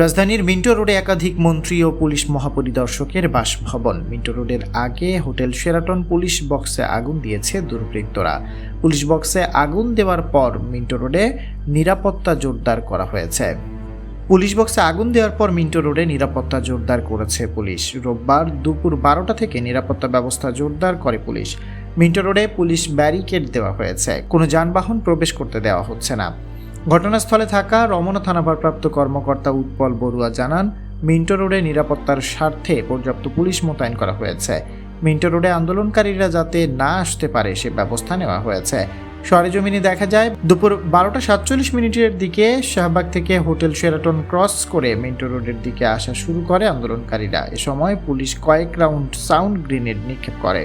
রাজধানীর মিন্টো রোডে একাধিক মন্ত্রী ও পুলিশ মহাপরিদর্শকের বাসভবন। মিন্টো রোডের আগে হোটেল শেরাটন পুলিশ বক্সে আগুন দিয়েছে দুর্বৃত্তরা। পুলিশ বক্সে আগুন দেওয়ার পর মিন্টো রোডে নিরাপত্তা জোরদার করা হয়েছে। পুলিশ বক্সে আগুন দেওয়ার পর মিন্টো রোডে নিরাপত্তা জোরদার করেছে পুলিশ। রোববার দুপুর বারোটা থেকে নিরাপত্তা ব্যবস্থা জোরদার করে পুলিশ। মিন্টো রোডে পুলিশ ব্যারিকেড দেওয়া হয়েছে। কোনো যানবাহন প্রবেশ করতে দেওয়া হচ্ছে না। ঘটনাস্থলে থাকা রমনা থানা ভারপ্রাপ্ত কর্মকর্তা উৎপল বড়ুয়া জানান, মিন্টো রোডে নিরাপত্তার স্বার্থে পর্যাপ্ত পুলিশ মোতায়েন করা হয়েছে। মিন্টো রোডে আন্দোলনকারীরা যাতে না আসতে পারে সে ব্যবস্থা নেওয়া হয়েছে। সরেজমিনে দেখা যায়, দুপুর বারোটা সাতচল্লিশ মিনিটের দিকে শাহবাগ থেকে হোটেল শেরাটন ক্রস করে মিন্টো রোডের দিকে আসা শুরু করে আন্দোলনকারীরা। এ সময় পুলিশ কয়েক রাউন্ড সাউন্ড গ্রেনেড নিক্ষেপ করে।